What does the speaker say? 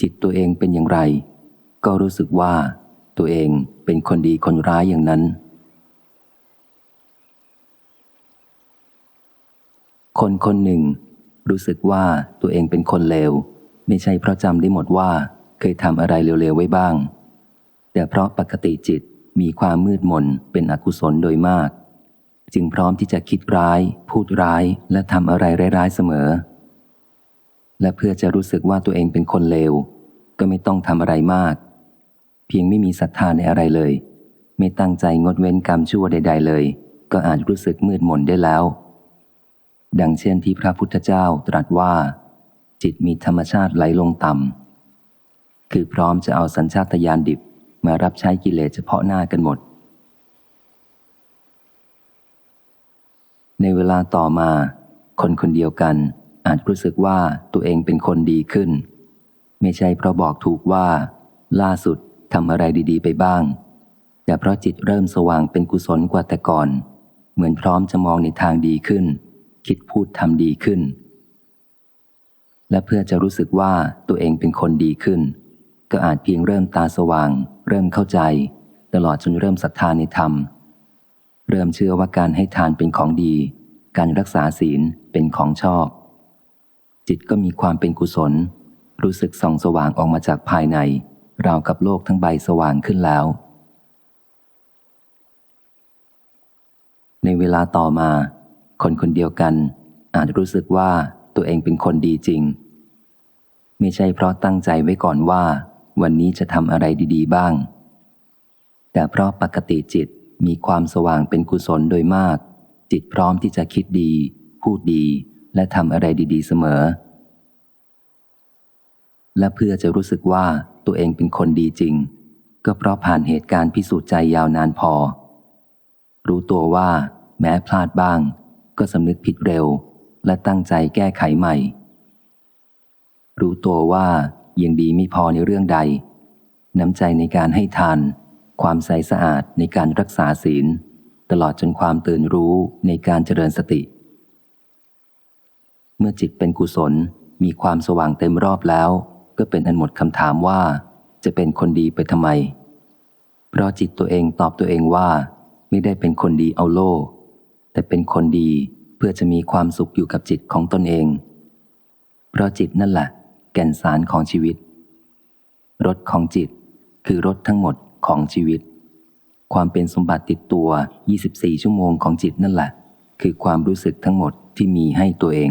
จิตตัวเองเป็นอย่างไร ก็รู้สึกว่า ตัวเองเป็นคนดีคนร้ายอย่างนั้น คนคนหนึ่ง รู้สึกว่าตัวเองเป็นคนเลว ไม่ใช่เพราะจำได้หมดว่าเคยทำอะไรเร็วๆไว้บ้าง แต่เพราะปกติจิตมีความมืดมนเป็นอกุศลโดยมาก จึงพร้อมที่จะคิดร้าย พูดร้ายและทำอะไรร้ายๆเสมอ และเพื่อจะรู้สึกว่าตัวเองเป็นคนเลว ก็ไม่ต้องทำอะไรมาก เพียงไม่มีศรัทธาในอะไรเลย ไม่ตั้งใจงดเว้นกรรมชั่วใด ๆ เลย ก็อาจรู้สึกมืดมนได้แล้ว ดังเช่นที่พระพุทธเจ้าตรัสว่า จิตมีธรรมชาติไหลลงต่ำคือพร้อมจะเอาสัญชาตญาณดิบมารับใช้กิเลสเฉพาะหน้ากันหมด ในเวลาต่อมา คนคนเดียวกัน อาจรู้สึกว่าตัวเองเป็นคนดีขึ้น ไม่ใช่เพราะบอกถูกว่า ล่าสุดทำอะไรดีๆ ไปบ้าง แต่เพราะจิตเริ่มสว่างเป็นกุศลกว่าแต่ก่อน เหมือนพร้อมจะมองในทางดีขึ้น คิดพูดทำดีขึ้น และเพื่อจะรู้สึกว่าตัวเองเป็นคนดีขึ้น ก็อาจเพียงเริ่มตาสว่าง เริ่มเข้าใจ ตลอดจนเริ่มศรัทธาในธรรม เริ่มเชื่อว่าการให้ทานเป็นของดี การรักษาศีลเป็นของชอบ จิตก็มีความเป็นกุศล รู้สึกส่องสว่างออกมาจากภายใน ราวกับโลกทั้งใบสว่างขึ้นแล้ว ในเวลาต่อมา คนคนเดียวกัน อาจรู้สึกว่าตัวเองเป็นคนดีจริง ไม่ใช่เพราะตั้งใจไว้ก่อนว่า วันนี้จะทำอะไรดี ๆ บ้าง แต่เพราะปกติจิตมีความสว่างเป็นกุศลโดยมาก จิตพร้อมที่จะคิดดี พูดดี และทำอะไรดี ๆ เสมอ และเพื่อจะรู้สึกว่าตัวเองเป็นคนดีจริง ก็เพราะผ่านเหตุการณ์พิสูจน์ใจยาวนานพอ รู้ตัวว่าแม้พลาดบ้าง ก็สำนึกผิดเร็ว และตั้งใจแก้ไขใหม่ รู้ตัวว่ายังดีไม่พอในเรื่องใด น้ำใจในการให้ทาน ความใสสะอาดในการรักษาศีล ตลอดจนความตื่นรู้ในการเจริญสติ เมื่อจิตเป็นกุศลมีความสว่างเต็มรอบแล้ว ก็เป็นอันหมดคำถามว่า จะเป็นคนดีไปทำไม เพราะจิตตัวเองตอบตัวเองว่า ไม่ได้เป็นคนดีเอาโลกแต่เป็นคนดีเพื่อจะมีความสุขอยู่กับจิตของตนเอง เพราะจิตนั่นแหละ แก่นสารของชีวิต รถของจิตคือรถทั้งหมดของชีวิต ความเป็นสมบัติติดตัว 24 ชั่วโมงของจิตนั่นแหละ คือความรู้สึกทั้งหมดที่มีให้ตัวเอง